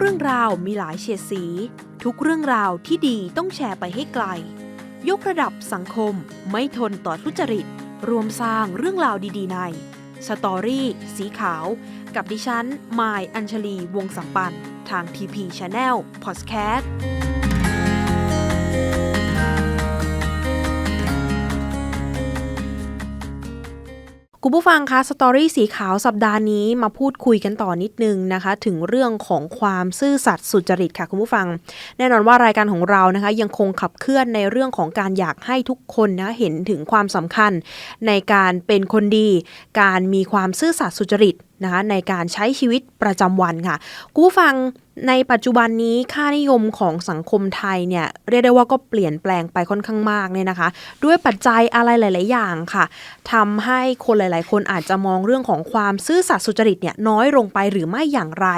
เรื่องราวมีหลายเฉดสี ทุกเรื่องราวที่ดีต้องแชร์ไปให้ไกล ยกระดับสังคมไม่ทนต่อทุจริต รวมสร้างเรื่องราวดีๆในสตอรี่สีขาว กับดิฉันมายอัญชลีวงสัมปัน ทาง TP Channel Podcast คุ คุณผู้ฟังคะสตอรี่สีขาวสัปดาห์นี้มาพูดคุยกันต่อนิดนึงนะคะ ถึงเรื่องของความซื่อสัตย์สุจริตค่ะคุณผู้ฟัง แน่นอนว่ารายการของเรานะคะ ยังคงขับเคลื่อนในเรื่องของการอยากให้ทุกคนนะเห็นถึงความสำคัญในการเป็นคนดี การมีความซื่อสัตย์สุจริต นะคะในการใช้ชีวิตประจำวันค่ะกู้ฟังในปัจจุบันนี้ค่านิยมของสังคมไทยเนี่ยเรียกได้ว่าก็เปลี่ยนแปลงไปค่อนข้างมากเนี่ยนะคะ ด้วยปัจจัยอะไรหลาย ๆ อย่างค่ะทำให้คนหลาย ๆ คนอาจจะมองเรื่องของความซื่อสัตย์สุจริตเนี่ยน้อยลงไปหรือไม่อย่างไร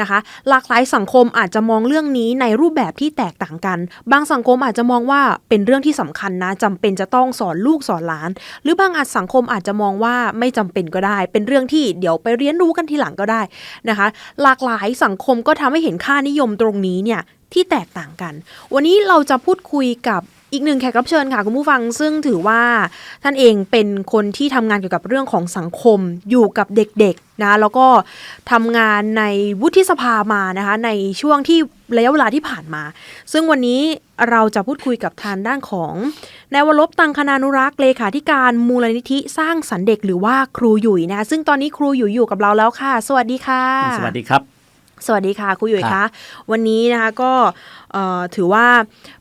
นะคะ หลากหลายสังคมอาจจะมองเรื่องนี้ในรูปแบบที่แตกต่างกัน บางสังคมอาจจะมองว่าเป็นเรื่องที่สำคัญนะจำเป็นจะต้องสอนลูกสอนหลาน หรือบางอาจสังคมอาจจะมองว่าไม่จำเป็นก็ได้ เป็นเรื่องที่เดี๋ยวไปเรียนรู้กันทีหลังก็ได้นะคะ หลากหลายสังคมก็ทำให้เห็นค่านิยมตรงนี้เนี่ยที่แตกต่างกัน วันนี้เราจะพูดคุยกับ อีกหนึ่งแขกรับเชิญค่ะคุณผู้ฟังซึ่งถือว่าท่านเองเป็นคนที่ทำงานเกี่ยวกับเรื่องของสังคมอยู่กับเด็กๆนะแล้วก็ทำงานในวุฒิสภามานะคะในช่วงที่ระยะเวลาที่ผ่านมา ซึ่งวันนี้เราจะพูดคุยกับทางด้านของนายวรบตังคณานุรักษ์เลขาธิการมูลนิธิสร้างสรรค์เด็กหรือว่าครูหยุยนะคะซึ่งตอนนี้ครูหยุยอยู่กับเราแล้วค่ะ สวัสดีค่ะ สวัสดีครับ สวัสดีค่ะครูหยุยครัคะบวันนี้นะคะก็เอ่อถือว่า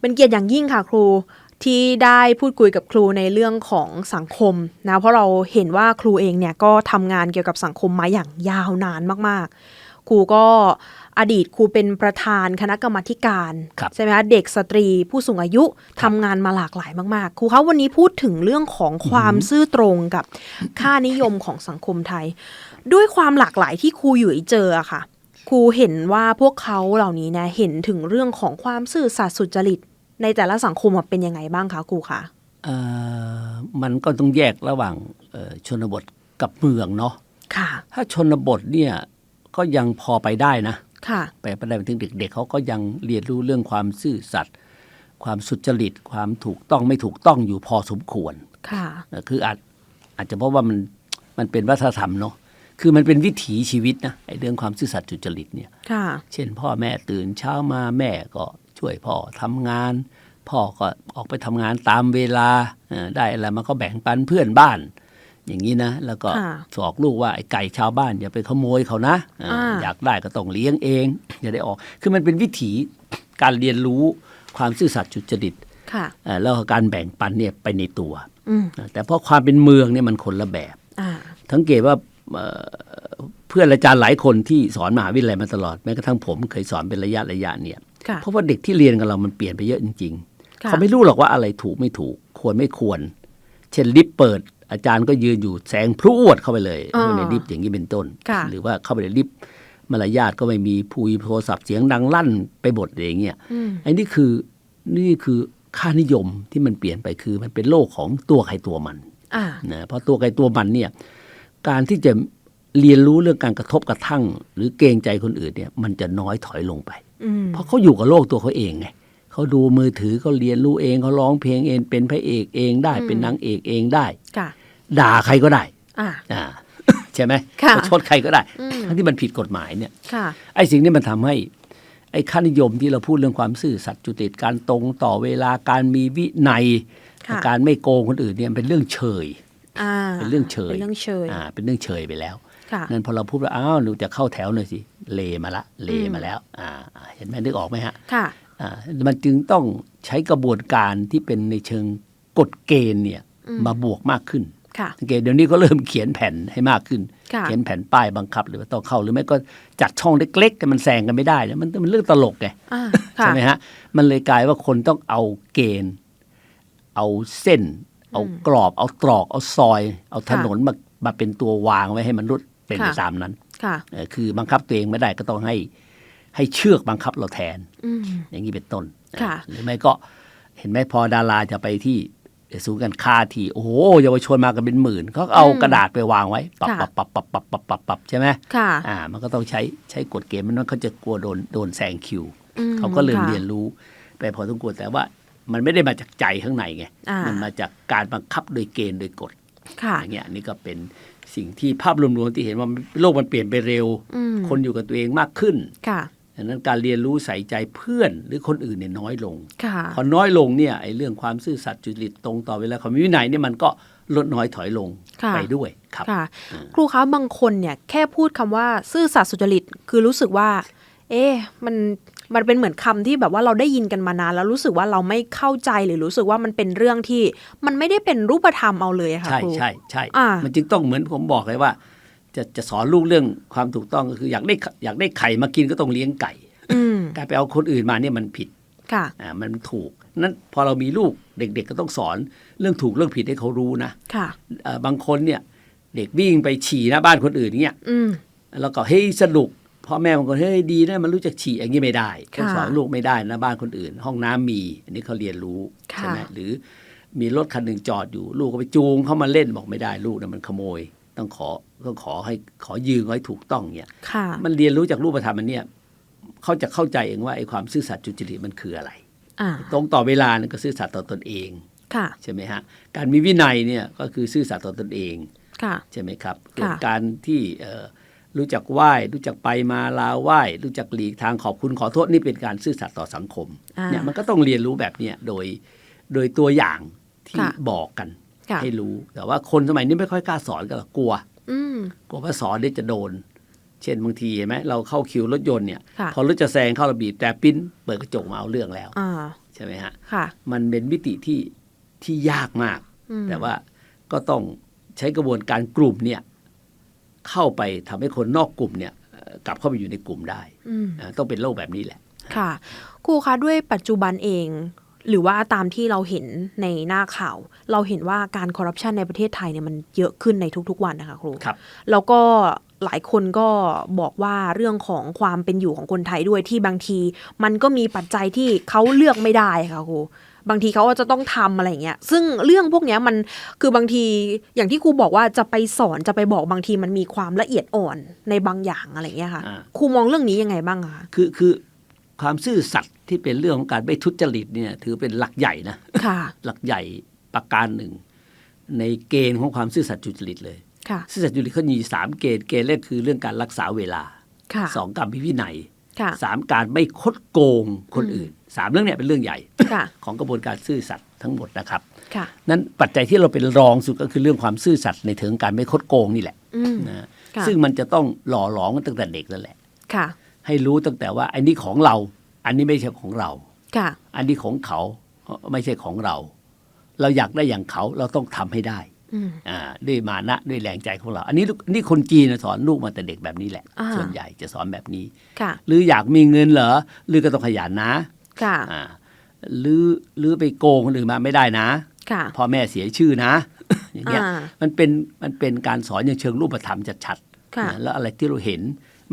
เป็นเกียรติอย่างยิ่งค่ะครูที่ได้พูดคุยกับครูในเรื่องของสังคมนะเพราะเราเห็นว่าครูเองเนี่ยก็ทำงานเกี่ยวกับสังคมมาอย่างยาวนานมากๆ ครูก็อดีตครูเป็นประธานคณะกรรมาธิการครับใช่ไหมคะเด็กสตรีผู้สูงอายุทำงานมาหลากหลายมาก ๆ ครูคะวันนี้พูดถึงเรื่องของความซื่อตรงกับค่านิยมของสังคมไทย ด้วยความหลากหลายที่ครูอยู่เจออะค่ะ ครูเห็นว่าพวกเขาเหล่านี้นะเห็นถึงเรื่องของความซื่อสัตย์สุจริต ในแต่ละสังคมอะเป็นยังไงบ้างคะครูคะเอ่อมันก็ต้องแยกระหว่างเอ่อชนบทกับเมืองเนาะค่ะ ถ้าชนบทเนี่ยก็ยังพอไปได้นะค่ะไปไปได้ถึงเด็กๆเขาก็ยังเรียนรู้เรื่องความซื่อสัตย์ความสุจริต ความถูกต้องไม่ถูกต้องอยู่พอสมควร ค่ะเอ่อคืออาจอาจจะเพราะว่ามันมันเป็นวัฒนธรรมเนาะ คือมันเป็นวิถีชีวิตนะไอ้เรื่องความซื่อสัตย์สุจริตเนี่ยค่ะเช่น พ่อแม่ตื่นเช้ามาแม่ก็ช่วยพ่อทำงาน พ่อก็ออกไปทำงานตามเวลาเอ่อได้อะไรมันก็แบ่งปันเพื่อนบ้าน อย่างนี้นะ แล้วก็ค่ะสอกลูกว่าไอ้ไก่ชาวบ้านอย่าไปขโมยเขานะเอ่ออ่าอยากได้ก็ต้องเลี้ยงเองอย่าได้ออก คือมันเป็นวิถีการเรียนรู้ความซื่อสัตย์สุจริตค่ะเอ่อแล้วก็การแบ่งปันเนี่ยไปในตัวอืมแต่เพราะความเป็นเมืองเนี่ยมันคนละแบบอ่าสังเกตว่า เอ่อเพื่อนอาจารย์หลายคนที่สอนมหาวิทยาลัยมาตลอดแม้กระทั่งผมเคยสอนเป็นระยะระยะเนี่ยค่ะเพราะว่าเด็กที่เรียนกับเรามันเปลี่ยนไปเยอะจริงๆค่ะเขาไม่รู้หรอกว่าอะไรถูกไม่ถูก ควรไม่ควร เช่นลิฟต์เปิด อาจารย์ก็ยืนอยู่แสงพรวดเข้าไปเลยอ่าเข้าไปในลิฟต์อย่างนี้เป็นต้นค่ะหรือว่าเข้าไปในลิฟต์มารยาทก็ไม่มีพูยโทรศัพท์เสียงดังลั่นไปหมดอย่างเงี้ยอืมไอ้นี่คือนี่คือค่านิยมที่มันเปลี่ยนไปคือมันเป็นโลกของตัวใครตัวมันอ่านะเพราะตัวใครตัวมันเนี่ย การที่จะเรียนรู้เรื่องการกระทบกระทั่ง หรือเกรงใจคนอื่นเนี่ยมันจะน้อยถอยลงไปอืมเพราะเขาอยู่กับโลกตัวเขาเองไงเขาดูมือถือเขาเรียนรู้เองเขาร้องเพลงเอง เป็นพระเอกเองได้อืมเป็นนางเอกเองได้ค่ะด่าใครก็ได้อ่าอ่าใช่ไหมค่ะประชดใครก็ได้อืมทั้งที่มันผิดกฎหมายเนี่ยค่ะไอ้สิ่งนี้มันทำให้ ไอ้ค่านิยมที่เราพูดเรื่องความซื่อสัตย์จุติการตรงต่อเวลาการมีวินัยค่ะการไม่โกงคนอื่นเนี่ยเป็นเรื่องเชยอ่า เป็นเรื่องเชยเป็นเรื่องเชยอ่าเป็นเรื่องเชยไปแล้วค่ะนั่นพอเราพูดว่าอ้าวหนูจะเข้าแถวหน่อยสิเลมาละเลมาแล้วอ่าอ่า เห็นไหมนึกออกไหมฮะค่ะอ่ามันจึงต้องใช้กระบวนการที่เป็นในเชิงกฎเกณฑ์เนี่ยอืมมาบวกมากขึ้นค่ะสังเกตเดี๋ยวนี้ก็เริ่มเขียนแผ่นให้มากขึ้นค่ะเขียนแผ่นป้ายบังคับ หรือว่าต้องเข้าหรือไม่ก็จัดช่องเล็กๆแต่มันแซงกันไม่ได้เนี่ยมันมันเรื่องตลกไงอ่าค่ะใช่ไหมฮะมันเลยกลายว่าคนต้องเอาเกณฑ์ เอาเส้น เอากรอบ เอาตรอก เอาซอย เอาถนนมามาเป็นตัววางไว้ให้มนุษย์เป็นไปค่ะตามนั้นค่ะเออคือบังคับตัวเองไม่ได้ก็ต้องให้ให้เชือกบังคับเราแทนอืมอย่างนี้เป็นต้นค่ะหรือไม่ก็เห็นไหมพอดาราจะไปที่ศูนย์การค้าที่โอ้โหเยาวชนมากันเป็นหมื่นเขาก็เอาอืมกระดาษไปวางไว้ปับค่ะปับปับปับปับปับปับปับใช่ไหมค่ะอ่า มันก็ต้องใช้ใช้กฎเกณฑ์ไมันนั้นเขาจะกลัวโดนโดนแซงคิวอืมเขาก็เลยค่ะเรียนรู้ไปพอสมควรแต่ว่า มันไม่ได้มาจากใจข้างในไงอ่ามัมันมาจากการบังคับโดยเกณฑ์โดยกฎค่ะอย่างเงี้ยนี่ก็เป็นสิ่งที่ภาพรวมๆที่เห็นว่าโลกมันเปลี่ยนไปเร็วอืมคนอยู่กับตัวเองมากขึ้นค่ะดังนั้นการเรียนรู้ใส่ใจเพื่อนหรือคนอื่นเนี่ยน้อยลงค่ะพอน้อยลงเนี่ยไอ้เรื่องความซื่อสัตย์จุจริตตรงต่อเวลาความมีวินัยเนี่ยมันก็ลดน้อยถอยลงค่ะไปด้วยครับค่ะครูคะบางคนเนี่ยแค่พูดคำว่าซื่อสัตย์สุจริตคือรู้สึกว่า เอ๊ะมัน มันเป็นเหมือนคำที่แบบว่าเราได้ยินกันมานานแล้วรู้สึกว่าเราไม่เข้าใจหรือรู้สึกว่ามันเป็นเรื่องที่ มันไม่ได้เป็นรูปธรรมเอาเลยอะค่ะใช่ครูใช่ใช่อ่ามันจึงต้องเหมือนผมบอกเลยว่า จะจะสอนลูกเรื่องความถูกต้องก็คืออยากได้อยากได้ไข่มากินก็ต้องเลี้ยงไก่อืมการไปเอาคนอื่นมาเนี่ยมันผิดค่ะอ่ามันถูกนั้นพอเรามีลูกเด็ก ๆ ก็ต้องสอนเรื่องถูกเรื่องผิดให้เขารู้นะค่ะเอ่อบางคนเนี่ย เด็กวิ่งไปฉี่หน้าบ้านคนอื่นเนี่ยอืมแล้วก็เฮ้ยสนุก พ่อแม่บางคนเฮ้ยดีนะมันรู้จักฉี่อย่างนี้ไม่ได้ค่ะต้องสอนลูกไม่ได้นะบ้านคนอื่น ห้องน้ำมี อันนี้เขาเรียนรู้ค่ะใช่ไหมหรือมีรถคันหนึ่งจอดอยู่ ลูกก็ไปจูงเข้ามาเล่นบอกไม่ได้ลูกนะมันขโมย ต้องขอต้องขอให้ขอยืมไว้ถูกต้องเนี่ยค่ะมันเรียนรู้จากรูปธรรมอันเนี้ยเขาจะเข้าใจเองว่าไอ้ความซื่อสัตย์จุจริตมันคืออะไรอ่าตรงต่อเวลานั่นก็ซื่อสัตย์ต่อตนเองค่ะใช่ไหมฮะการมีวินัยเนี่ยก็คือซื่อสัตย์ต่อตนเองค่ะใช่ไหมครับค่ะเกิดการที่เอ่อ รู้จักไหว้รู้จักไปมาลาไหว้ รู้จักหลีกทางขอบคุณขอโทษนี่เป็นการซื่อสัตย์ต่อสังคมอ่าเนี่ยมันก็ต้องเรียนรู้แบบเนี้ยโดยโดยตัวอย่างที่ค่ะบอกกันค่ะให้รู้แต่ว่าคนสมัยนี้ไม่ค่อยกล้าสอนกันหรอกกลัวอืมกลัวว่าสอนเดี๋ยวจะโดน เช่นบางทีเห็นไหมเราเข้าคิวรถยนต์เนี่ยค่ะพอรถจะแซงเข้าระบีบแต่ปิ้นเปิดกระจกมาเอาเรื่องแล้วอ่าใช่ไหมฮะค่ะมันเป็นมิติที่ที่ยากมากอืมแต่ว่าก็ต้องใช้กระบวนการกลุ่มเนี่ย เข้าไปทำให้คนนอกกลุ่มเนี่ยเอ่อกลับเข้าไปอยู่ในกลุ่มได้อืมอ่าต้องเป็นโลกแบบนี้แหละ ค่ะครูคะด้วยปัจจุบันเอง หรือว่าตามที่เราเห็นในหน้าข่าว เราเห็นว่าการคอร์รัปชันในประเทศไทยเนี่ยมันเยอะขึ้นในทุก ๆ วันนะคะครูครับแล้วก็หลายคนก็บอกว่าเรื่องของความเป็นอยู่ของคนไทยด้วยที่บางที มันก็มีปัจจัยที่เขาเลือกไม่ได้ค่ะครู บางทีเขาก็จะต้องทำอะไรอย่างเงี้ย ซึ่งเรื่องพวกเนี้ยมันคือบางทีอย่างที่ครูบอกว่าจะไปสอนจะไปบอกบางทีมันมีความละเอียดอ่อนในบางอย่างอะไรอย่างเงี้ยค่ะอ่าครูมองเรื่องนี้ยังไงบ้างอะคะคือคือความซื่อสัตย์ที่เป็นเรื่องของการไม่ทุจริตเนี่ยถือเป็นหลักใหญ่นะค่ะหลักใหญ่ประการหนึ่ง ในเกณฑ์ของความซื่อสัตย์จุจริตเลยค่ะซื่อสัตย์จุจริตเขามีสามเกณฑ์เกณฑ์แรกคือเรื่องการรักษาเวลาค่ะสองการมีวินัยค่ะสามการไม่คดโกงคนอื่น สามเรื่องเนี้เป็นเรื่องใหญ่ค่ะของกระบวนการซื่อสัตย์ทั้งหมดนะครับค่ะนั้นปัจจัยที่เราเป็นรองสุดก็คือเรื่องความซื่อสัตย์ในเถิงการไม่คดโกงนี่แหละอืมนะค่ะซึ่งมันจะต้องหล่อหลอมกันตั้งแต่เด็กนั่นแหละค่ะ ให้รู้ตั้งแต่ว่าอันนี้ของเรา อันนี้ไม่ใช่ของเราค่ะ อันนี้ของเขาไม่ใช่ของเรา เราอยากได้อย่างเขาเราต้องทำให้ได้อืมอ่าด้วยมานะด้วยแรงใจของเรา อันนี้ลูกนี่คนจีนนะสอนลูกมาแต่เด็กแบบนี้แหละอ่าส่วนใหญ่จะสอนแบบนี้ค่ะหรืออยากมีเงินเหรอหรือก็ต้องขยันนะ ค่ะอ่าหรือหรือไปโกงคนอื่นมาไม่ได้นะค่ะ พ่อแม่เสียชื่อนะ อย่างเงี้ยอ่ามันเป็นมันเป็นการสอนอย่างเชิงรูปธรรมชัดค่ะๆนะแล้วอะไรที่เราเห็น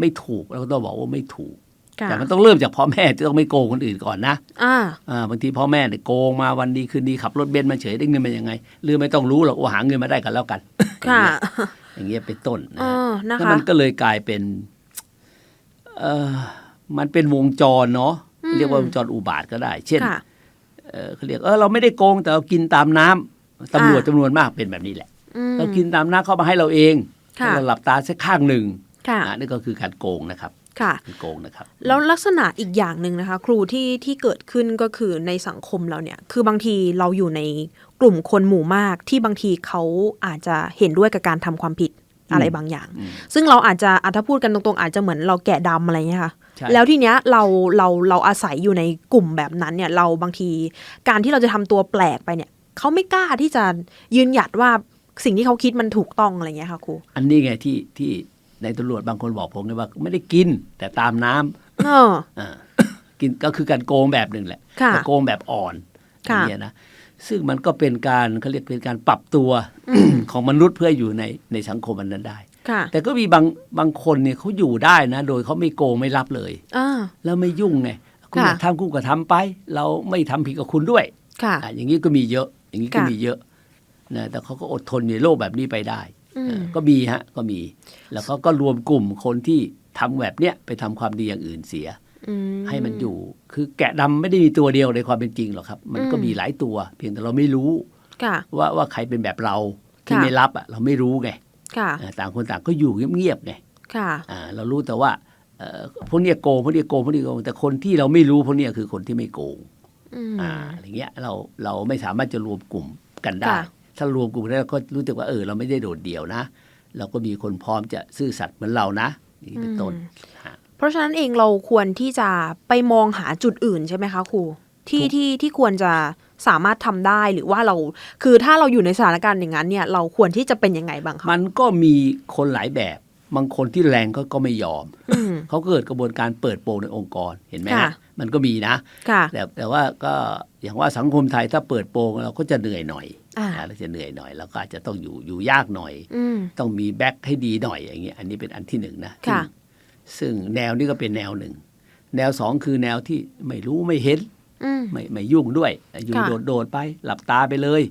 ไม่ถูกเราก็ต้องบอกว่าไม่ถูก ค่ะแต่มันต้องเริ่มจากพ่อแม่ที่ต้องไม่โกงคนอื่นก่อนนะอ่า อ่าบางทีพ่อแม่เนี่ยโกงมาวันดีคืนดีขับรถเบนซ์มาเฉยได้เงินมายังไงหรือไม่ต้องรู้หรอกว่าหาเงินมาได้กันแล้วกันค่ะอย่างเงี้ยเป็นต้นนะเอฮะ อนะแล้วคะ มันก็เลยกลายเป็น เออมันเป็นวงจรเนาะอืม เรียกว่าวงจรอุบาทก็ได้ เช่นค่ะเอ่อเขาเรียกเออเราไม่ได้โกงแต่เรากินตามน้ำตำรวจอ่าจำนวนมากเป็นแบบนี้แหละอืมเรากินตามน้ำเข้ามาให้เราเองค่ะเราหลับตาสักข้างหนึ่งค่ะอ่านี่ก็คือการโกงนะครับค่ะคือโกงนะครับ แล้วลักษณะอีกอย่างหนึ่งนะคะ ครูที่ที่เกิดขึ้นก็คือในสังคมเราเนี่ย คือบางทีเราอยู่ในกลุ่มคนหมู่มากที่บางทีเขาอาจจะเห็นด้วยกับการทำความผิดอะไรบางอย่างอืมซึ่งเราอาจจะอะถ้าพูดกันตรงๆ อาจจะเหมือนเราแกะดำอะไรเงี้ยค่ะใช่ แล้วทีเนี้ยเราเราเราอาศัยอยู่ในกลุ่มแบบนั้นเนี่ยเราบางที การที่เราจะทำตัวแปลกไปเนี่ยเขาไม่กล้าที่จะยืนหยัดว่าสิ่งที่เขาคิดมันถูกต้องอะไรเงี้ยค่ะครูอันนี้ไงที่ที่ในตำรวจบางคนบอกผมไงว่าไม่ได้กินแต่ตามน้ำเอออ่ากินก็คือการโกงแบบหนึ่งแหละค่ะแต่โกงแบบอ่อนอค่ะย่างเงี้ยนะซึ่งมันก็เป็นการเขาเรียกเป็นการปรับตัวของมนุษย์เพื่ออยู่ในในสังคมอันนั้นได้ ค่ะ แต่ก็มีบางบางคนเนี่ยเขาอยู่ได้นะ โดยเขาไม่โกงไม่รับเลยอ่าแล้วไม่ยุ่งไงคุณค่ะอยากทำคุณก็ทำไป เราไม่ทำผิดกับคุณด้วยค่ะอะ อย่างนี้ก็มีเยอะ อย่างนี้ก็ค่ะมีเยอะนะแต่เขาก็อดทนในโลกแบบนี้ไปได้อืมเออก็มีฮะก็มี แล้วเขาก็รวมกลุ่มคนที่ทำแบบเนี้ยไปทำความดีอย่างอื่นเสียอืมให้มันอยู่ คือแกะดำไม่ได้มีตัวเดียวในความเป็นจริงหรอกครับ มันก็อืมมีหลายตัว เพียงแต่เราไม่รู้ค่ะว่าว่าใครเป็นแบบเราที่ค่ะไม่รับอะ เราไม่รู้ไงค่ะเออ ต่างคนต่างก็อยู่เงียบๆไงค่ะอ่าเรารู้แต่ว่าเอ่อพวกเนี้ยโกงพวกเนี้ยโกงพวกเนี้ยโกงแต่คนที่เราไม่รู้พวกเนี้ยคือคนที่ไม่โกงอืมอ่าอะไรเงี้ยเราเราไม่สามารถจะรวมกลุ่มกันได้ค่ะถ้ารวมกลุ่มได้เราก็รู้สึกว่าเออเราไม่ได้โดดเดี่ยวนะ เราก็มีคนพร้อมจะซื่อสัตย์เหมือนเรานะอย่างนี้เป็นต้นฮะเพราะฉะนั้นเองเราควรที่จะไปมองหาจุดอื่นใช่ไหมคะครู ที่ถูกที่ที่ควรจะสามารถทำได้หรือว่าเรา คือถ้าเราอยู่ในสถานการณ์อย่างนั้นเนี่ย เราควรที่จะเป็นยังไงบ้างคะมันก็มีคนหลายแบบ บางคนที่แรงก็ก็ไม่ยอมอืมเขาก็เกิดกระบวนการเปิดโปงในองค์กรเห็นไหมค่ะฮะมันก็มีนะค่ะแต่แต่ว่าก็อย่างว่าสังคมไทยถ้าเปิดโปงเราก็จะเหนื่อยหน่อยอ่านะเราจะเหนื่อยหน่อยเราก็อาจจะต้องอยู่อยู่ยากหน่อยอืมต้องมีแบ็คให้ดีหน่อยอย่างเงี้ยอันนี้เป็นอันที่หนึ่งนะค่ะซึ่งซึ่งแนวนี้ก็เป็นแนวหนึ่ง แนวสองคือแนวที่ไม่รู้ไม่เห็นอืม ไม่ไม่ยุ่งด้วย อยู่ค่ะโดดโดดไปหลับตาไปเลย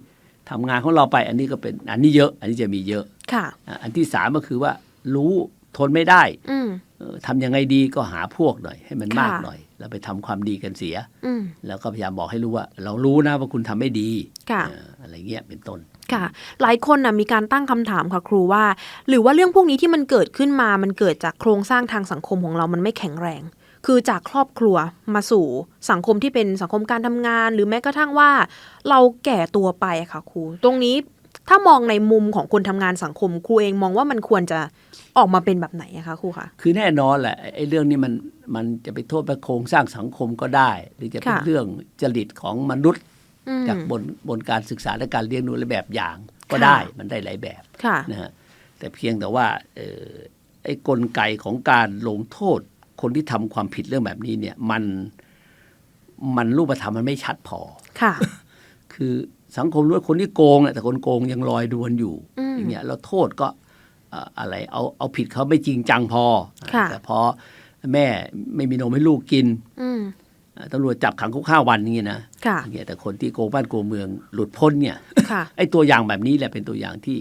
ทำงานของเราไป อันนี้ก็เป็นอันนี้เยอะ อันนี้จะมีเยอะค่ะอะอันที่สามก็คือว่า รู้ทนไม่ได้อืมเออทำยังไงดีก็หาพวกหน่อย ให้มันมากค่ะหน่อย แล้วไปทำความดีกันเสียอืมแล้วก็พยายามบอกให้รู้ว่า เรารู้นะว่าคุณทำไม่ดีค่ะเอออะไรเงี้ยเป็นต้นค่ะ หลายคนนะมีการตั้งคำถามค่ะครูว่า หรือว่าเรื่องพวกนี้ที่มันเกิดขึ้นมามันเกิดจากโครงสร้างทางสังคมของเรามันไม่แข็งแรง คือจากครอบครัวมาสู่สังคมที่เป็นสังคมการทำงาน หรือแม้กระทั่งว่า เราแก่ตัวไปอะค่ะครู ตรงนี้ถ้ามองในมุมของคนทำงานสังคมครูเองมองว่ามันควรจะออกมาเป็นแบบไหนอะคะครูคะคือแน่นอนแหละไอ้ไอ้เรื่องนี้มันมันจะไปโทษไปโครงสร้างสังคมก็ได้ หรือจะเป็นค่ะเรื่องจริตของมนุษย์อืมจากบนบนการศึกษาและการเรียนรู้และแบบอย่างก็ค่ะได้มันได้หลายแบบค่ะนะฮะแต่เพียงแต่ว่าเอ่อไอ้กลไกของการลงโทษ คนที่ทำความผิดเรื่องแบบนี้เนี่ย มันมันรูปธรรมมันไม่ชัดพอ ค่ะ คือสังคมรู้ว่าคนที่โกงน่ะแต่คนโกงยังลอยดวนอยู่อืมอย่างเงี้ยแล้วโทษก็เอ่ออะไร เอาเอาผิดเขาไม่จริงจังพอค่ะแต่พอแม่ไม่มีนมให้ลูกกินอืมเอ่อตำรวจจับขังคุกห้าวันอย่างเงี้ยนะค่ะอย่างเงี้ยแต่คนที่โกงบ้านโกงเมืองหลุดพ้นเนี่ยค่ะไอ้ตัวอย่างแบบนี้แหละเป็นตัวอย่างที่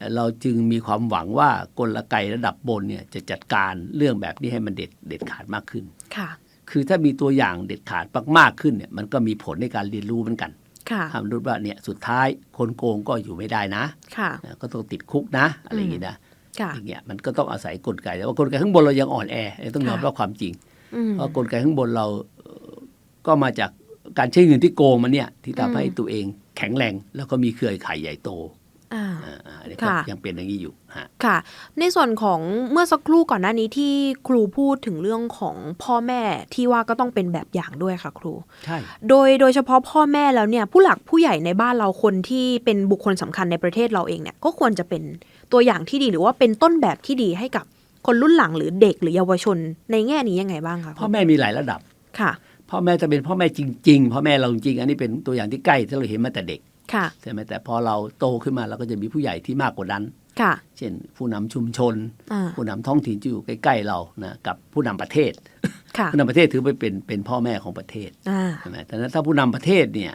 เอ่อเราจึงมีความหวังว่ากลไกระดับบนเนี่ยจะจัดการเรื่องแบบนี้ให้มันเด็ดเด็ดขาดมากขึ้นค่ะ คือถ้ามีตัวอย่างเด็ดขาดมากๆขึ้นเนี่ยมันก็มีผลในการเรียนรู้เหมือนกันค่ะทำรู้ว่าเนี่ยสุดท้ายคนโกงก็อยู่ไม่ได้นะค่ะนะก็ต้องติดคุกนะอะไรอย่างงี้นะค่ะอย่างเงี้ยมันก็ต้องอาศัยกลไกแต่ว่ากลไกข้างบนเรายังอ่อนแอต้องยอมค่ะรับความจริงอืมเพราะกลไกข้างบนเราเอ่อก็มาจากการใช้เงินที่โกงมันเนี่ยที่ทำให้อืมตัวเองแข็งแรง แล้วก็มีเครือข่ายใหญ่โตอ่าอ่าอ่า อันนี้ก็ค่ะยังเป็นอย่างนี้อยู่ฮะค่ะ ในส่วนของเมื่อสักครู่ก่อนหน้านี้ที่ครูพูดถึงเรื่องของพ่อแม่ที่ว่าก็ต้องเป็นแบบอย่างด้วยค่ะ ครูใช่โดยโดยเฉพาะพ่อแม่แล้วเนี่ย ผู้หลักผู้ใหญ่ในบ้านเราคนที่เป็นบุคคลสำคัญในประเทศเราเองเนี่ย ก็ควรจะเป็นตัวอย่างที่ดีหรือว่าเป็นต้นแบบที่ดีให้กับคนรุ่นหลังหรือเด็กหรือเยาวชนในแง่นี้ยังไงบ้างคะพ่อแม่มีหลายระดับค่ะ พ่อแม่จะเป็นพ่อแม่จริง ๆ พ่อแม่เราจริงๆอันนี้เป็นตัวอย่างที่ใกล้ที่เราเห็นมาแต่เด็กค่ะ ใช่ไหมแต่พอเราโตขึ้นมาเราก็จะมีผู้ใหญ่ที่มากกว่านั้นค่ะเช่น ผู้นำชุมชนอ่าผู้นำท้องถิ่นที่อยู่ใกล้ๆเรานะกับผู้นำประเทศค่ะผู้นำประเทศถือไปเป็นเป็นพ่อแม่ของประเทศอ่าใช่ไหมแต่นั้นถ้าผู้นำประเทศเนี่ย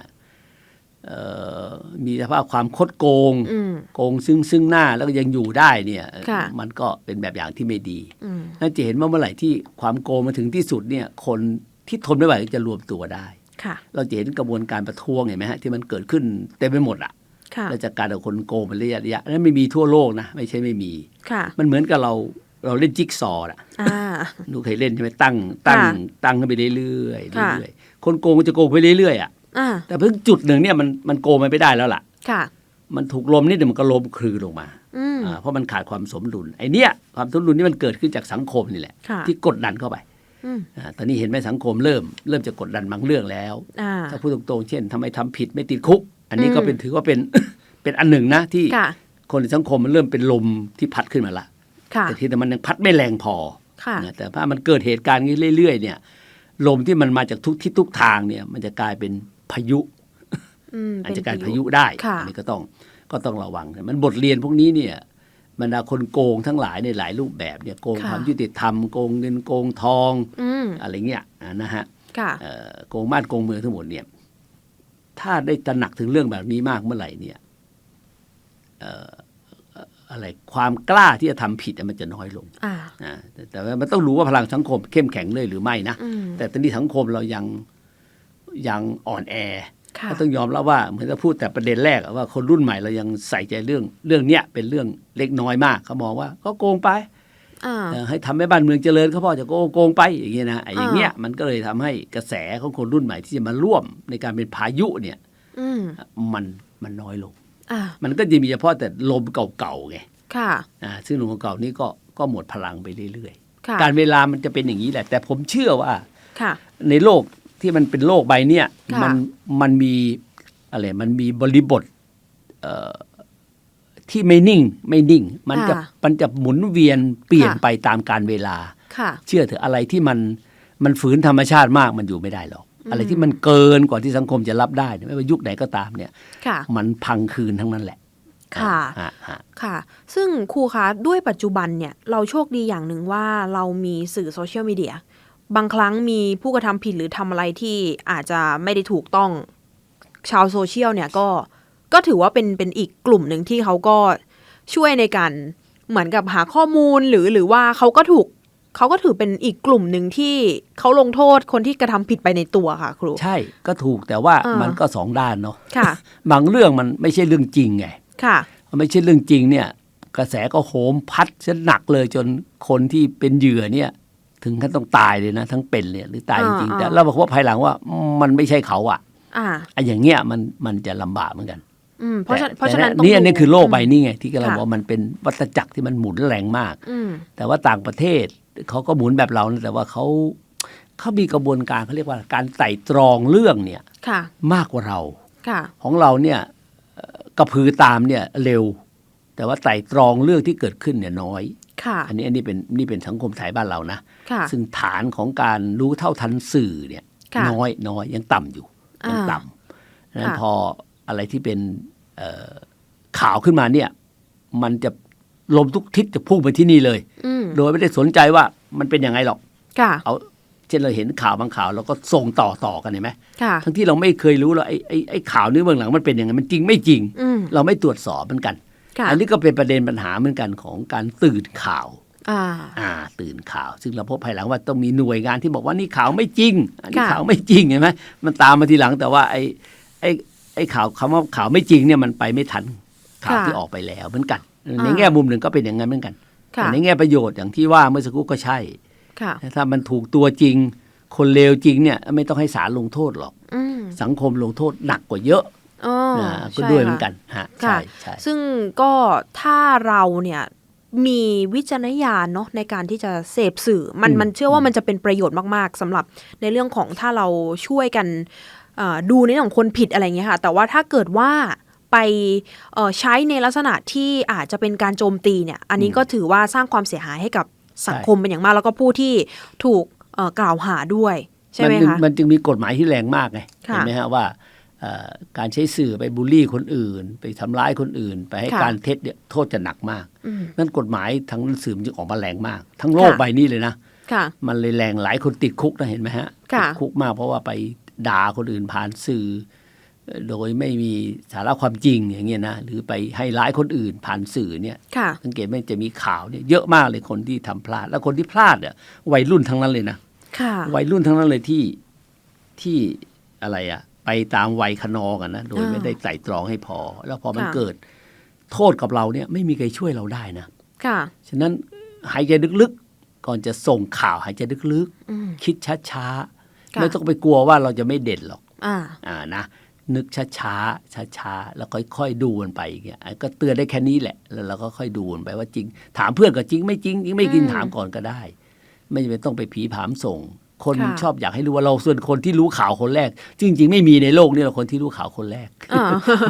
เอ่อมีสภาพความคดโกงอืมโกงซึ่งซึ่งหน้าแล้วก็ยังอยู่ได้เนี่ยค่ะมันก็เป็นแบบอย่างที่ไม่ดีอืมนั่นจะเห็นว่าเมื่อไหร่ที่ความโกงมาถึงที่สุดเนี่ย คนที่ทนไม่ไหวก็จะรวมตัวได้ค่ะ เราจะเห็นกระบวนการประท้วงเห็นไหมฮะที่มันเกิดขึ้นเต็มไปหมดอะค่ะแล้วจากการเอาคนโกงเป็นระยะระยะนั้นไม่มีทั่วโลกนะไม่ใช่ไม่มีค่ะมันเหมือนกับเราเราเล่นจิ๊กซอว์อะอ่าหนูเคยเล่นใช่ไหมตั้ง ตั้งค่ะตั้งขึ้นไปเรื่อยๆค่ะเรื่อยๆคนโกงก็จะโกงไปเรื่อยๆอะอ่าแต่เพิ่งจุดหนึ่งเนี่ยมันมันโกงมันไม่ได้แล้วล่ะค่ะ มันถูกลมนิดเดียวมันก็ล้มคลือลงมาอืมอ่าเพราะมันขาดความสมดุลไอ้เนี่ยความสมดุลนี่มันเกิดขึ้นจากสังคมนี่แหละค่ะที่กดดันเข้าไปอืมอ่า ตอนนี้เห็นไหมสังคมเริ่มเริ่มจะกดดันบางเรื่องแล้วอ่าถ้าพูดตรงๆ เช่นทำไมทำผิดไม่ติดคุก อันนี้ก็อืมเป็นถือว่าเป็นเป็นอันหนึ่งนะที่ค่ะคนในสังคมมันเริ่มเป็นลมที่พัดขึ้นมาละค่ะแต่ที่แต่มันยังพัดไม่แรงพอค่ะนะแต่ถ้ามันเกิดเหตุการณ์นี้เรื่อยๆ เนี่ย ลมที่มันมาจากทุกทิศทุกทางเนี่ย มันจะกลายเป็นพายุอืมอาจจะกลายเป็เป็นนพายุได้ค่ะอันี้ก็ต้องก็ต้องระวังนะมันบทเรียนพวกนี้เนี่ย บรรดาคนโกงทั้งหลายในหลายรูปแบบเนี่ยโกงค่ะความยุติธรรมโกงเงินโกงทองอืมอะไรเงี้ยอ่านะฮะค่ะเอ่อโกงบ้านโกงเมืองทั้งหมดเนี่ย ถ้าได้ตระหนักถึงเรื่องแบบนี้มากเมื่อไหร่เนี่ยเอ่อเอ่ออะไรความกล้าที่จะทำผิดอะมันจะน้อยลงอ่าอ่าแต่แต่ว่ามันต้องรู้ว่าพลังสังคมเข้มแข็งเลยหรือไม่นะอืมแต่ตอนนี้สังคมเรายังยังอ่อนแอค่ะ ก็ต้องยอมรับว่าเหมือนจะพูดแต่ประเด็นแรกอะว่าคนรุ่นใหม่เรายังใส่ใจเรื่องเรื่องเนี้ยเป็นเรื่องเล็กน้อยมากเขามองว่าก็โกงไปอ่าเอ่อให้ทำให้บ้านเมืองเจริญเขาพอจะโกงโกงไปอย่างเงี้ยนะไอ้อย่างเงี้ยอ่ามัมันก็เลยทำให้กระแสของคนรุ่นใหม่ที่จะมาร่วมในการเป็นพายุเนี่ยอืมมันมันน้อยลงอ่ามันก็จะมีเฉพาะแต่ลมเก่าๆไงค่ะอ่าซึ่งลมเก่าๆนี่ก็ก็หมดพลังไปเรื่อยค่ะๆการเวลามันจะเป็นอย่างนี้แหละ แต่ผมเชื่อว่าค่ะในโลก ที่มันเป็นโลกใบเนี้ยค่ะ มันมันมีอะไรมันมีบริบทเอ่อที่ไม่นิ่งไม่นิ่ง มันจะมันจะหมุนเวียนเปลี่ยนไปตามการเวลา ค่ะ เชื่อเถอะอะไรที่มันมันฝืนธรรมชาติมากมันอยู่ไม่ได้หรอก อะไรที่มันเกินกว่าที่สังคมจะรับได้เนี่ยไม่ว่ายุคไหนก็ตามเนี่ย ค่ะ มันพังคืนทั้งนั้นแหละค่ะฮะฮะ ค่ะ ซึ่งครูคะด้วยปัจจุบันเนี่ย เราโชคดีอย่างหนึ่งว่าเรามีสื่อโซเชียลมีเดีย บางครั้งมีผู้กระทำผิดหรือทำอะไรที่อาจจะไม่ได้ถูกต้อง ชาวโซเชียลเนี่ยก็ก็ถือว่าเป็นเป็นอีกกลุ่มหนึ่งที่เขาก็ช่วยในการเหมือนกับหาข้อมูลหรือหรือว่าเขาก็ถูกเขาก็ถือเป็นอีกกลุ่มหนึ่งที่เขาลงโทษคนที่กระทำผิดไปในตัวค่ะ ครู ใช่ก็ถูกแต่ว่าอ่ามัมันก็สองด้านเนาะค่ะ บางเรื่องมันไม่ใช่เรื่องจริงไงค่ะมันไม่ใช่เรื่องจริงเนี่ย กระแสก็โหมพัดซะหนักเลยจนคนที่เป็นเหยื่อเนี่ย ถึงขั้นต้องตายเลยนะ ทั้งเป็นเลยหรือตายจริงๆอ่าแต่เราบอกว่าภายหลังว่ามันไม่ใช่เขาอะอ่าไอ้อย่างเงี้ยมันมันจะลำบากเหมือนกันอืมเพราะฉะแต่เพราะฉะนั้นแต่ต้องนี่อันนี้ดูคือโลกใบนี้ไง ที่กำลังค่ะบอกว่ามันเป็นวัฏจักรที่มันหมุนแรงมากอืมแต่ว่าต่างประเทศเขาก็หมุนแบบเรานะแต่ว่าเขาเขามีกระบวนการเขาเรียกว่าการไต่ตรองเรื่องเนี่ยค่ะมากกว่าเราค่ะของเราเนี่ยเอ่อกระพือตามเนี่ยเร็ว แต่ว่าไต่ตรองเรื่องที่เกิดขึ้นเนี่ยน้อยค่ะอันนี้อันนี้เป็นนี่เป็นสังคมไทยบ้านเรานะค่ะ ซึ่งฐานของการรู้เท่าทันสื่อเนี่ยค่ะน้อยน้อยยังต่ำอยู่ยังอ่าต่ำนั้นค่ะพออะไรที่เป็นเอ่อข่าวขึ้นมาเนี่ย มันจะลมทุกทิศจะพุ่งไปที่นี่เลยอืมโดยไม่ได้สนใจว่ามันเป็นยังไงหรอกค่ะเอาเช่นเราเห็นข่าวบางข่าวเราก็ส่งต่อต่อกันเห็นไหมค่ะทั้งที่เราไม่เคยรู้หรอกไอ้ไอ้ไอ้ข่าวนี้เบื้องหลังมันเป็นยังไงมันจริงไม่จริงอืมเราไม่ตรวจสอบเหมือนกันค่ะอันนี้ก็เป็นประเด็นปัญหาเหมือนกันของการตื่นข่าว อ่าอ่า ตื่นข่าว ซึ่งเราพบภายหลังว่าต้องมีหน่วยงานที่บอกว่านี่ข่าวไม่จริง อันนี้ค่ะข่าวไม่จริงเห็นไหมมันตามมาทีหลังแต่ว่าไอ้ไอ้ไอ้ข่าวคำว่าข่าวไม่จริงเนี่ยมันไปไม่ทันข่าวที่ออกไปแล้วเหมือนกัน ในแง่มุมหนึ่งก็เป็นอย่างนั้นเหมือนกันค่ะแต่ในแง่ประโยชน์อย่างที่ว่าเมื่อสักครู่ก็ใช่ค่ะถ้ามันถูกตัวจริง คนเลวจริงเนี่ยไม่ต้องให้ศาลลงโทษหรอกอืมสังคมลงโทษหนักกว่าเยอะอ๋อนะก็ใช่ด้วยเหมืค่ะอนกันฮะค่ะใช่ใช่ซึ่งก็ถ้าเราเนี่ย มีวิจารณญาณเนาะในการที่จะเสพสื่อมันมันเชื่อว่ามันจะเป็นประโยชน์มากๆสำหรับในเรื่องของถ้าเราช่วยกันเอ่อดูในเรื่องของคนผิดอะไรเงี้ยค่ะ แต่ว่าถ้าเกิดว่าไปเอ่อใช้ในลักษณะที่อาจจะเป็นการโจมตีเนี่ย อันนี้ก็ถือว่าสร้างความเสียหายให้กับสังคมเป็นอย่างมาก แล้วก็ผู้ที่ถูกเอ่อกล่าวหาด้วย ใช่ไหมนจึงคะมันจึงมีกฎหมายที่แรงมากไงค่ะเห็นไหมฮะว่าเอ่อ การใช้สื่อไปบูลลี่คนอื่น ไปทำร้ายคนอื่น ไปให้ค่ะการเท็จเนี่ยโทษจะหนักมากอืมนั่นกฎหมายทั้งสื่อมันจึงออกมาแรงมาก ทั้งโลกค่ะใบนี้เลยนะค่ะมันเลยแรงหลายคนติดคุกนะเห็นไหมฮะค่ะติดคุกมากเพราะว่าไปด่าคนอื่นผ่านสื่อเอ่อ โดยไม่มีสาระความจริงอย่างเงี้ยนะหรือไปให้ร้ายคนอื่นผ่านสื่อเนี่ยค่ะสังเกตไหมจะมีข่าวเนี่ยเยอะมากเลยคนที่ทำพลาด แล้วคนที่พลาดเนี่ยวัยรุ่นทั้งนั้นเลยนะค่ะวัยรุ่นทั้งนั้นเลยที่ที่อะไรอะ ไปตามวัยขนอกันนะโดยอ่าไม่ได้ไตร่ตรองให้พอ แล้วพอมันค่ะเกิดโทษกับเราเนี่ยไม่มีใครช่วยเราได้นะค่ะ ฉะนั้นหายใจลึกๆ ก่อนจะส่งข่าวหายใจลึกอืมๆคิดช้าๆค่ะไม่ต้องไปกลัวว่าเราจะไม่เด่นหรอกอ่าอ่านะนึกช้าๆช้าๆแล้วค่อยๆดูมันไปอย่างเงี้ยอะก็เตือนได้แค่นี้แหละ แล้วเราก็ค่อยดูมันไปว่าจริง ถามเพื่อนก็จริงไม่จริงจริงไม่จริงอืมถามก่อนก็ได้ ไม่จำเป็นต้องไปผีผามส่ง คนค่ะชอบอยากให้รู้ว่าเราส่วนคนที่รู้ข่าวคนแรก จริง ๆ ไม่มีในโลกนี้หรอกคนที่รู้ข่าวคนแรกอ่า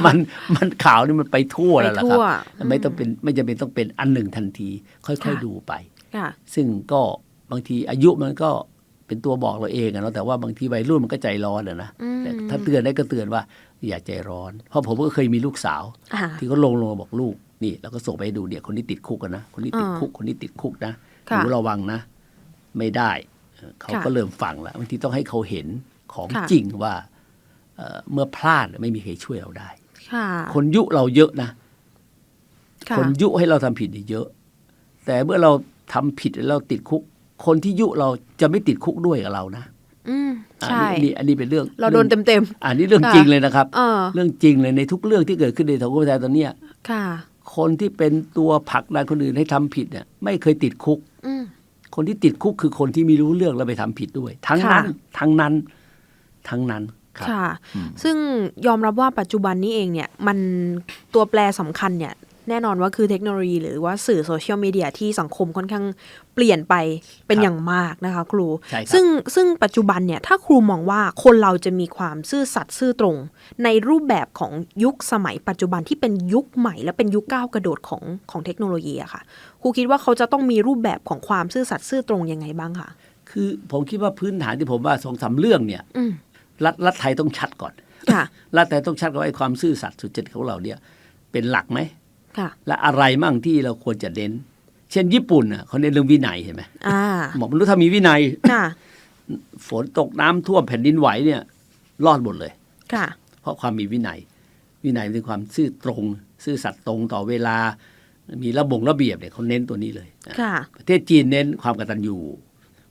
มันมันข่าวนี่มันไปทั่วไปแล้วล่ะคทั่รับวไม่ต้องเป็นไม่จำเป็นต้องเป็นอันหนึ่งทันที ค่อยค่ะๆดูไปค่ะซึ่งก็บางทีอายุมันก็เป็นตัวบอกเราเองอะเนาะแต่ว่าบางทีวัยรุ่นมันก็ใจร้อนอะนะอืมแต่ถ้าเตือนได้ก็เตือนว่าอย่าใจร้อน เพราะผมก็เคยมีลูกสาวอ่าที่เขาลงลงมาบอกลูกนี่เราก็ส่งไปให้ดูเนี่ยคนนี้ติดคุกกันนะคนนี้ติดอ่าคุกคนนี้ติดคุกนะหค่ะนูระวังนะ ไม่ได้ เออเขาค่ะก็เริ่มฟังแล้วบางทีต้องให้เขาเห็นของค่ะจริงว่าเอ่อเมื่อพลาดไม่มีใครช่วยเราได้ค่ะคนยุเราเยอะนะค่ะคนยุให้เราทำผิดเนี่ยเยอะ แต่เมื่อเราทำผิดแล้วเราติดคุก คนที่ยุเราจะไม่ติดคุกด้วยกับเรานะอืมอันใช่นี้อันนี้อันนี้เป็นเรื่อง เราโดนเต็มเต็มอันนี้เรื่องค่ะจริงเลยนะครับๆเออเรื่องจริงเลยในทุกเรื่องที่เกิดขึ้นในสังคมไทยตอนเนี้ยค่ะ คนที่เป็นตัวผลักดันคนอื่นให้ทำผิดเนี่ย ไม่เคยติดคุกอืม คนที่ติดคุกคือคนที่ไม่รู้เรื่องแล้วไปทำผิดด้วย ทั้งนั้นค่ะทั้งนั้นทั้งนั้นครับค่ะอืมซึ่งยอมรับว่าปัจจุบันนี้เองเนี่ย มันตัวแปรสำคัญเนี่ย แน่นอนว่าคือเทคโนโลยีหรือว่าสื่อโซเชียลมีเดียที่สังคมค่อนข้างเปลี่ยนไปเป็นอย่างมากนะคะครูใช่ครับซึ่งซึ่งปัจจุบันเนี่ย ถ้าครูมองว่าคนเราจะมีความซื่อสัตย์ซื่อตรง ในรูปแบบของยุคสมัยปัจจุบันที่เป็นยุคใหม่ และเป็นยุคก้าวกระโดดของของเทคโนโลยีอะค่ะ ครูคิดว่าเขาจะต้องมีรูปแบบของความซื่อสัตย์ซื่อตรงยังไงบ้างคะคือผมคิดว่าพื้นฐานที่ผมว่าสองสามเรื่องเนี่ยอืมรัฐรัฐไทยต้องชัดก่อนค่ะรัฐไทยต้องชัดก่อนว่าไอ้ความซื่อสัตย์สุจริตของเราเนี่ย เป็นหลักไหมค่ะ และอะไรมั่งที่เราควรจะเน้น เช่นญี่ปุ่นน่ะเขาเน้นเรื่องวินัยเห็นไหมอ่าบอกมนุษย์ถ้ามีวินัยค่ะฝนตกน้ำท่วมแผ่นดินไหวเนี่ย รอดหมดเลยค่ะเพราะความมีวินัย วินัยเป็นความซื่อตรง ซื่อสัตย์ตรงต่อเวลา มีระบงระเบียบเนี่ยเขาเน้นตัวนี้เลยนะค่ะประเทศจีนเน้นความกตัญญู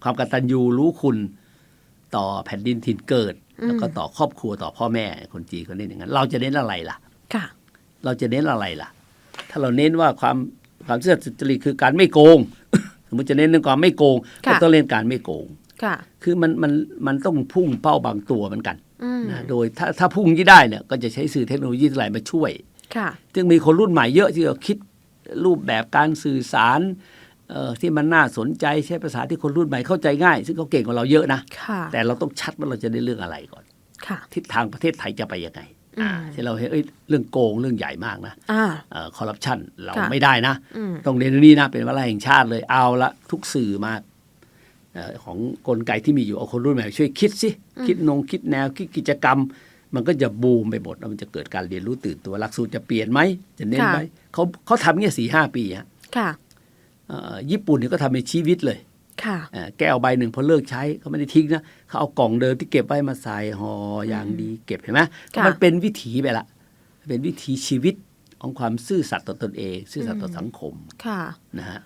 ความกตัญญูรู้คุณต่อแผ่นดินถิ่นเกิดอืมแล้วก็ต่อครอบครัวต่อพ่อแม่คนจีนเขาเน้นอย่างนั้น เราจะเน้นอะไรล่ะ ค่ะ เราจะเน้นอะไรล่ะ ถ้าเราเน้นว่าความความซื่อสัตย์สุจริตคือการไม่โกง สมมติจะเน้นเรื่องความไม่โกงค่ะก็ต้องเล่นการไม่โกงค่ะคือมันมันมันต้องพุ่งเป้าบางตัวเหมือนกันอืมนะโดยถ้าถ้าพุ่งที่ได้เนี่ยก็จะใช้สื่อเทคโนโลยีทั้งหลายมาช่วยค่ะซึ่งมีคนรุ่นใหม่เยอะที่เราคิดรูปแบบการสื่อสารเอ่อที่มันน่าสนใจใช้ภาษาที่คนรุ่นใหม่เข้าใจง่าย ซึ่งเขาเก่งกว่าเราเยอะนะค่ะแต่เราต้องชัดว่าเราจะได้เรื่องอะไรก่อนค่ะทิศทางประเทศไทยจะไปยังไงอืมอ่า ที่เราเห็นเอ้ยเรื่องโกงเรื่องใหญ่มากนะอ่าคอร์รัปชันเราค่ะไม่ได้นะอืมต้องเรียนเรื่องนี้นะเป็นวาระแห่งชาติเลยเอาละทุกสื่อมาเอ่อของกลไกที่มีอยู่เอาคนรุ่นใหม่ช่วยคิดสิคิดนงคิดแนวคิดกิจกรรม มันก็จะบูมไปหมดแล้วมันจะเกิดการเรียนรู้ตื่นตัวหลักสูตรจะเปลี่ยนไหมจะเน้นไหมเขาเขาทำเงี้ยสี่ห้าปีฮะค่ะเอ่อญี่ปุ่นเนี่ยก็ทำในชีวิตเลย ค่ะเอ่อแก้วใบหนึ่งพอเลิกใช้เขาไม่ได้ทิ้งนะเขาเอากล่องเดิมที่เก็บไว้มาใส่ห่ออย่างดีเก็บเห็นไหมค่ะมันเป็นวิถีไปละเป็นวิถีชีวิตของความซื่อสัตย์ต่อตนเอง ซื่อสัตย์ต่อสังคมค่ะนะฮะ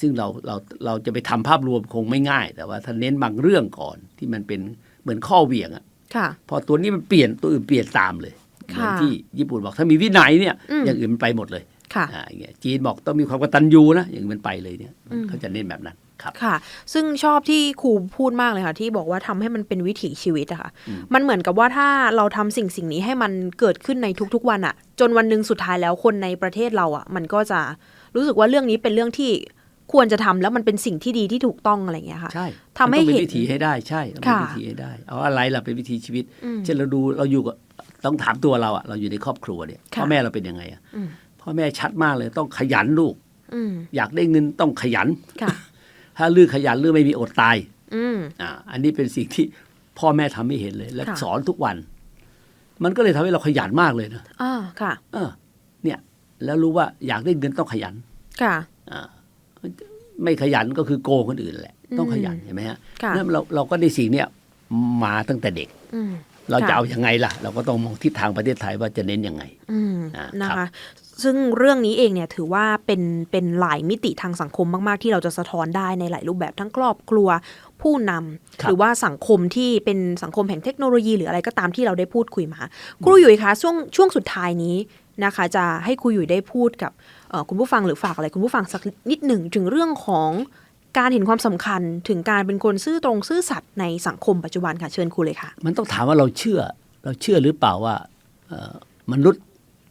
ซึ่งเราเราเราจะไปทำภาพรวมคงไม่ง่าย แต่ว่าถ้าเน้นบางเรื่องก่อนที่มันเป็นเหมือนข้อเหวี่ยงอะค่ะพอตัวนี้มันเปลี่ยนตัวอื่นเปลี่ยนตามเลยเหค่ะมือนที่ญี่ปุ่นบอกถ้ามีวินัยเนี่ยอืมอย่างอื่นมันไปหมดเลยค่ะอ่าอย่างเงี้ยจีนบอกต้องมีความกตัญญูนะอย่างอื่นมันไปเลยเนี่ยอืมเขาจะเน้นแบบนั้น ครับค่ะ ซึ่งชอบที่ครูพูดมากเลยค่ะ ที่บอกว่าทำให้มันเป็นวิถีชีวิตอะค่ะอืมมันเหมือนกับว่าถ้าเราทำสิ่งสิ่งนี้ให้มันเกิดขึ้นในทุกๆวันอะจนวันหนึ่งสุดท้ายแล้วคนในประเทศเราอะมันก็จะรู้สึกว่าเรื่องนี้เป็นเรื่องที่ควรจะทำแล้วมันเป็นสิ่งที่ดีที่ถูกต้องอะไรอย่างเงี้ยค่ะ ใช่ทำให้มันต้องเห็เป็นนวิถีให้ได้ใช่ต้องเป็นค่ะวิถีให้ได้ เอาอะไรล่ะเป็นวิถีชีวิตอืมเช่นเราดูเราอยู่กับต้องถามตัวเราอะเราอยู่ในครอบครัวเนี่ยค่ะพ่อแม่เราเป็นยังไงอะอืมพ่อแม่ชัดมากเลยต้องขยันลูกอืมอยากได้เงินต้องขยันค่ะ ถ้าลือขยันลือไม่มีอดตายอืมอ่า อันนี้เป็นสิ่งที่พ่อแม่ทำให้เห็นเลย และค่ะสอนทุกวัน มันก็เลยทำให้เราขยันมากเลยนะอ่าค่ะ เออ เนี่ย แล้วรู้ว่าอยากได้เงินต้องขยัน ค่ะอ่าไม่ขยันก็คือโกงคนอื่นแหละ ต้องขยันอืมเห็นไหมฮะค่ะนั่นเราเราก็ได้สิ่งเนี้ยมาตั้งแต่เด็กอืมเราค่ะจะเอาอยัางไงล่ะ เราก็ต้องมองทิศทางประเทศไทยว่าจะเน้นยังไงอืมอ่านะครัคะบ ซึ่งเรื่องนี้เองเนี่ยถือว่าเป็นเป็นหลายมิติทางสังคมมาก ๆ ที่เราจะสะท้อนได้ในหลายรูปแบบทั้งครอบครัวผู้นำครับหรือว่าสังคมที่เป็นสังคมแห่งเทคโนโลยี หรืออะไรก็ตามที่เราได้พูดคุยมาครูหยุยคะช่วงช่วงสุดท้ายนี้นะคะ จะให้ครูหยุยได้พูดกับเอ่อคุณผู้ฟังหรือฝากอะไรคุณผู้ฟังสักนิดหนึ่งถึงเรื่องของการเห็นความสำคัญถึงการเป็นคนซื่อตรงซื่อสัตย์ในสังคมปัจจุบันค่ะเชิญครูเลยค่ะ มันต้องถามว่าเราเชื่อเราเชื่อหรือเปล่าว่าเอ่อมนุษย์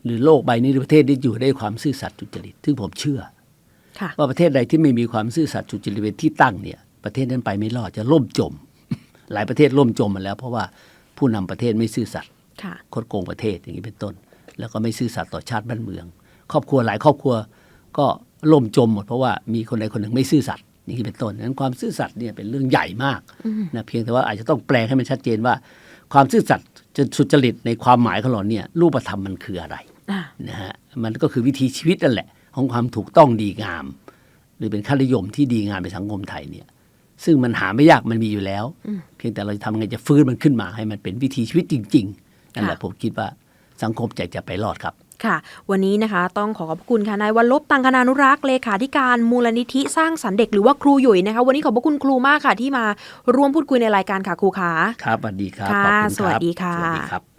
หรือโลกใบนี้หรือประเทศนี้อยู่ได้ความซื่อสัตย์สุจริตซึ่งผมเชื่อค่ะว่าประเทศใดที่ไม่มีความซื่อสัตย์สุจริตเป็นที่ตั้งเนี่ย ประเทศนั้นไปไม่รอดจะล่มจม หลายประเทศล่มจมมาแล้ว เพราะว่าผู้นำประเทศไม่ซื่อสัตย์ค่ะคดโกงประเทศอย่างนี้เป็นต้น แล้วก็ไม่ซื่อสัตย์ต่อชาติบ้านเมือง ครอบครัวหลายครอบครัวก็ล่มจมหมดเพราะว่ามีคนใดคนหนึ่งไม่ซื่อสัตย์อย่างนี้เป็นต้นนั้นความซื่อสัตย์เนี่ยเป็นเรื่องใหญ่มากนะเพียงแต่ว่าอาจจะต้องแปลงให้มันชัดเจนว่า ความซื่อสัตย์จะสุจริตในความหมายของเราเนี่ยรูปธรรมมันคืออะไรอ่า นะฮะมันก็คือวิธีชีวิตนั่นแหละ ของความถูกต้องดีงาม หรือเป็นค่านิยมที่ดีงามในสังคมไทยเนี่ย ซึ่งมันหาไม่ยากมันมีอยู่แล้ว เพียงแต่เราจะทำไงจะฟื้นมันขึ้นมาให้มันเป็นวิถีชีวิตจริงนั่นแหละค่ะผมคิดว่าสังคมจะจะไปรอดครับค่ะ วันนี้นะคะต้องขอขอบพระคุณค่ะนายวันลบตังคณานุรักษ์เลขาธิการมูลนิธิสร้างสรรค์เด็กหรือว่าครูหยุยนะคะ วันนี้ขอบพระคุณครูมากค่ะที่มาร่วมพูดคุยในรายการค่ะครูขาครับสวัสดีครับค่ะขอบคุณครับสวัสดีค่ะสวัสดีครับ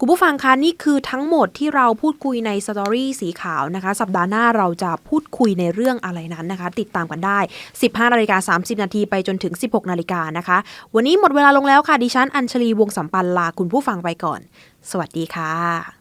คุณผู้ฟังคะนี่คือทั้งหมดที่เราพูดคุยในสตอรี่สีขาวนะคะ สัปดาห์หน้าเราจะพูดคุยในเรื่องอะไรนั้นนะคะ ติดตามกันได้ 15นาฬิกา30 นาทีไปจนถึง 16นาฬิกานะคะ วันนี้หมดเวลาลงแล้วค่ะดิฉันอัญชลีวงสัมปันลาคุณผู้ฟังไปก่อน สวัสดีค่ะ